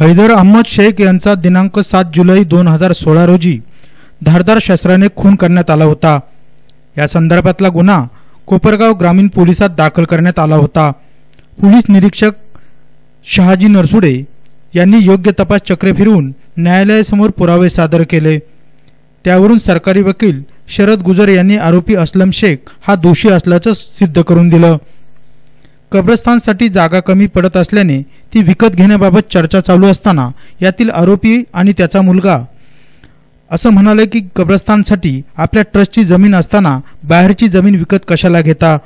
हैदर अहमद शेख यांचा दिनांक सात जुलै दोन हजार सोळा रोजी धारदार शस्त्राने खून करण्यात आला होता. या संदर्भातला गुन्हा कोपरगाव ग्रामीण पोलिसात दाखल करण्यात आला होता. पोलीस निरीक्षक शहाजी नरसुडे यांनी योग्य तपास चक्रे फिरवून न्यायालयासमोर पुरावे सादर केले. त्यावरून सरकारी वकील शरद गुजर यांनी आरोपी असलम शेख हा दोषी असल्याचं सिद्ध करून दिलं. कब्रस्तानसाठी जागा कमी पडत असल्याने ती विकत घेण्याबाबत चर्चा चालू असताना यातील आरोपी आणि त्याचा मुलगा. असं म्हणाले की कब्रस्तानसाठी आपल्या ट्रस्टची जमीन असताना बाहेरची जमीन विकत कशाला घेता?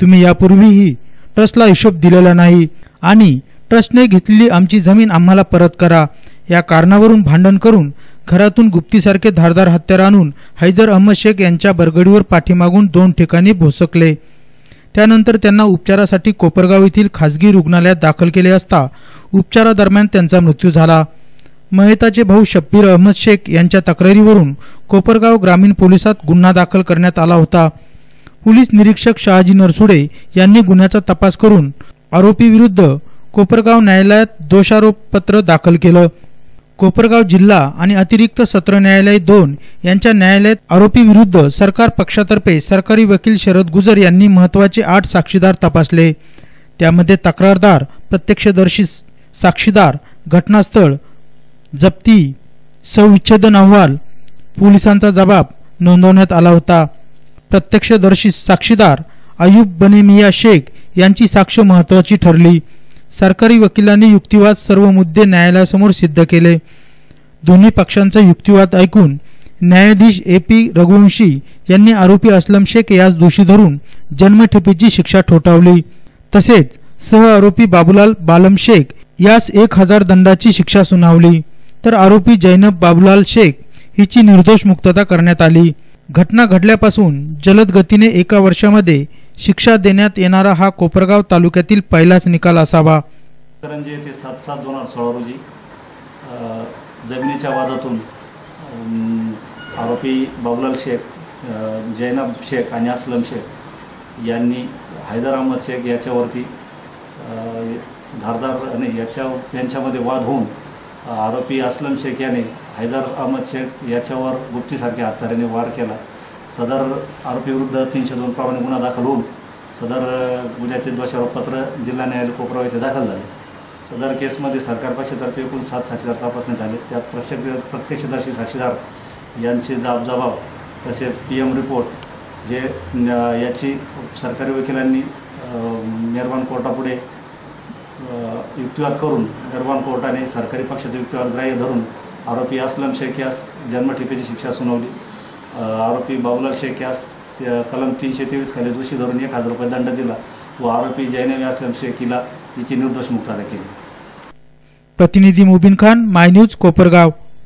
तुम्ही यापूर्वीही ट्रस्टला हिशोब दिलेला नाही आणि ट्रस्टने घेतलेली आमची जमीन आम्हाला परत करा. या कारणावरून भांडण करून घरातून गुप्तीसारखे धारदार हत्यार आणून हैदर अहमद शेख यांच्या बरगडीवर पाठीमागून दोन ठिकाणी भोसकले. त्यानंतर त्यांना उपचारासाठी कोपरगाव येथील खासगी रुग्णालयात दाखल केले असता उपचारादरम्यान त्यांचा मृत्यू झाला. महेताचे भाऊ शब्बीर अहमद शेख यांच्या तक्रारीवरून कोपरगाव ग्रामीण पोलिसात गुन्हा दाखल करण्यात आला होता. पोलीस निरीक्षक शहाजी नरसुडे यांनी गुन्ह्याचा तपास करून आरोपीविरुद्ध कोपरगाव न्यायालयात दोषारोपपत्र दाखल केलं. कोपरगाव जिल्हा आणि अतिरिक्त सत्र न्यायालय दोन यांच्या न्यायालयात आरोपी विरुद्ध सरकार पक्षातर्फे सरकारी वकील शरद गुजर यांनी महत्त्वाचे आठ साक्षीदार तपासले. त्यामध्ये तक्रारदार प्रत्यक्षदर्शी साक्षीदार घटनास्थळ जप्ती सविच्छेदन अहवाल पोलिसांचा जबाब नोंदवण्यात आला होता. प्रत्यक्षदर्शी साक्षीदार अयुब बनेमिया शेख यांची साक्ष महत्वाची ठरली. सरकारी वकिलांनी युक्तिवाद सर्व मुद्दे न्यायालयासमोर सिद्ध केले. दोन्ही पक्षांचा युक्तिवाद ऐकून न्यायाधीश ए पी रघुवंशी यांनी आरोपी असलम शेख यास दोषी धरून जन्मठेपेची शिक्षा ठोठावली. तसेच सह आरोपी बाबूलाल बालम शेख यास एक हजार दंडाची शिक्षा सुनावली. तर आरोपी जैनब बाबुलाल शेख हिची निर्दोष मुक्तता करण्यात आली. घटना घडल्यापासून जलद गतीने एका वर्षामध्ये शिक्षा देण्यात येणारा हा कोपरगाव तालुक्यातील पहिलाच निकाल असावा. करंजी येथे सात सात दोन हजार सोळा रोजी जमिनीच्या वादातून आरोपी बाबुलाल शेख जैनब शेख आणि असलम शेख यांनी हैदर अहमद शेख याच्यावरती धारदार आणि याच्या यांच्यामध्ये वाद होऊन आरोपी असलम शेख याने हैदर अहमद शेख याच्यावर गुप्तीसारख्या हत्याराने वार केला. सदर आरोपीविरुद्ध तीनशे दोन प्रमाणे गुन्हा दाखल होऊन सदर गुन्ह्याचे दोषारोपपत्र जिल्हा न्यायालय कोपराव येथे दाखल झाले. सदर केसमध्ये सरकार पक्षातर्फे एकूण सात साक्षीदार तपासण्यात आले. त्यात प्रत्यक्ष प्रत्यक्षदर्शी साक्षीदार यांचे जाब जबाब तसेच पी एम रिपोर्ट हे याची सरकारी वकिलांनी निर्माण कोर्टापुढे युक्तिवाद करून निर्माण कोर्टाने सरकारी पक्षाचे युक्तिवाद ग्राह्य धरून आरोपी असलम शेख यास जन्मठेपेची शिक्षा सुनावली. आरोपी बाबुलाल शेख यास कलम तीनशे तेवीस खाली दोषी धरून एक हजार रुपये दंड दिला. व आरोपी जैनवी असलम शेख हिला हिची निर्दोष मुक्तता केली. प्रतिनिधी मुबिन खान माय न्यूज कोपरगाव.